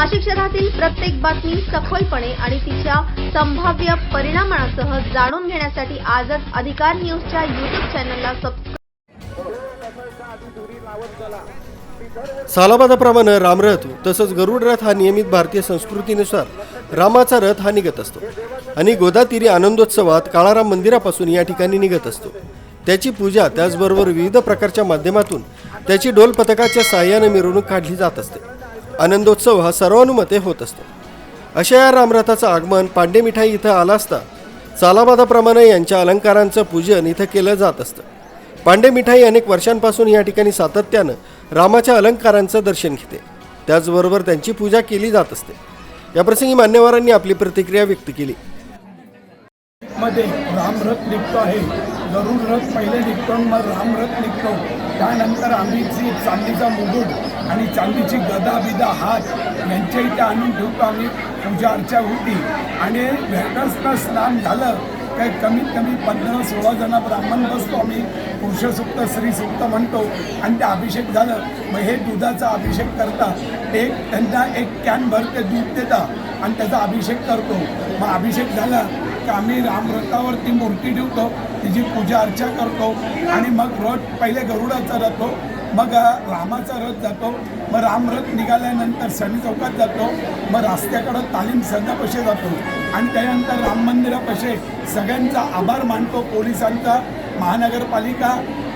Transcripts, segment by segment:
नाशिक शहरातील प्रत्येक बातमी सखोलपणे आणि तिच्या संभाव्य परिणामांसह जाणून घेण्यासाठी आजच अधिकार न्यूजच्या युट्यूब चॅनलला सबस्क्राईब सालाबादाप्रमाणे रामरथ तसंच गरुड रथ हा नियमित भारतीय संस्कृतीनुसार रामाचा रथ हा निघत असतो. आणि गोदातीरी आनंदोत्सवात काळाराम मंदिरापासून या ठिकाणी निघत असतो. त्याची पूजा त्याचबरोबर विविध प्रकारच्या माध्यमातून त्याची डोल पथकाच्या साह्याने मिरवणूक काढली जात असते. आनंदोत्सव हा सर्वानुमते होत असतो. अशा या रामरथाचं आगमन पांडे मिठाई इथं आला असता चालाबादाप्रमाणे यांच्या अलंकारांचं पूजन इथं केलं जात असतं. पांडे मिठाई अनेक वर्षांपासून या ठिकाणी सातत्यानं रामाच्या अलंकारांचं दर्शन घेते. त्याचबरोबर त्यांची पूजा केली जात असते. याप्रसंगी मान्यवरांनी आपली प्रतिक्रिया व्यक्त केली. मध्ये रामरथ निघतो आहे. गरुड रथ पहिले निघतो मग रामरथ निघतो. त्यानंतर आम्ही जी चांदीचा मुकुट आणि चांदीची गदा बिदा हात यांच्या इथे आणून ठेवतो आम्ही पूजा अर्चा होती. आणि भेटसनं स्नान झालं काही कमीत कमी पंधरा सोळा जणा ब्राह्मण बसतो आम्ही. पुरुषसुक्त स्त्रीसुक्त म्हणतो. आणि ते अभिषेक झालं. मग हे दुधाचा अभिषेक करतात. एक त्यांना एक कॅन भर ते दूध देतात. आणि त्याचा अभिषेक करतो. मग अभिषेक झाला की आम्ही रामरथावर ती मूर्ती ठेवतो. तिची पूजा अर्चा करतो. आणि मग रथ पहिले गरुडाचा रथ मग रामाचा रथ जातो मग रामरथ निघाल्यानंतर शनी चौकात जातो मग रस्त्याकडं तालीम संघापाशी जातो. आणि त्यानंतर राम मंदिरापाशी सगळ्यांचा आभार मानतो पोलिसांचा महानगरपालिका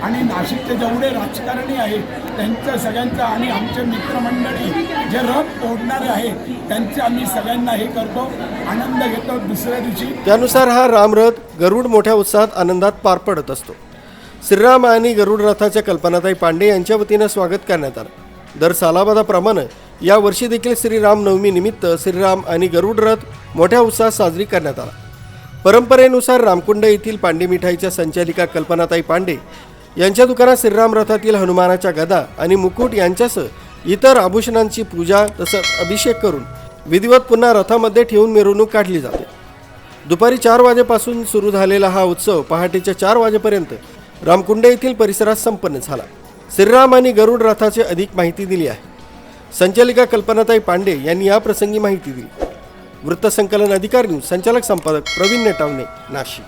आणि नाशिकचे जेवढे राजकारणी आहेत त्यांचं सगळ्यांचं आणि आमचे मित्रमंडळी जे रथ ओढणारे आहेत त्यांचे आम्ही सगळ्यांना हे करतो आनंद घेतो दुसऱ्या दिवशी. त्यानुसार हा रामरथ गरुड मोठ्या उत्साहात आनंदात पार पडत असतो. श्रीराम आणि गरुड रथाच्या कल्पनाताई पांडे यांच्या वतीनं स्वागत करण्यात आलं. दर सालाबादाप्रमाणे या वर्षी देखील श्रीराम नवमी निमित्त श्रीराम आणि गरुड रथ मोठ्या उत्साहात साजरी करण्यात आला. परंपरेनुसार रामकुंड येथील पांडे मिठाईच्या संचालिका कल्पनाताई पांडे यांच्या दुकानात श्रीराम रथातील हनुमानाच्या गदा आणि मुकुट यांच्यासह इतर आभूषणांची पूजा तसंच अभिषेक करून विधिवत पुन्हा रथामध्ये ठेवून मिरवणूक काढली जाते. दुपारी चार वाजेपासून सुरू झालेला हा उत्सव पहाटेच्या चार वाजेपर्यंत रामकुंड येथील परिसरात संपन्न झाला. श्रीराम आणि गरुड रथाची अधिक माहिती दिली आहे. संचालिका कल्पनाताई पांडे यांनी या प्रसंगी माहिती दिली. वृत्तसंकलन अधिकारी संचालक संपादक प्रवीण नेटावणे नाशिक.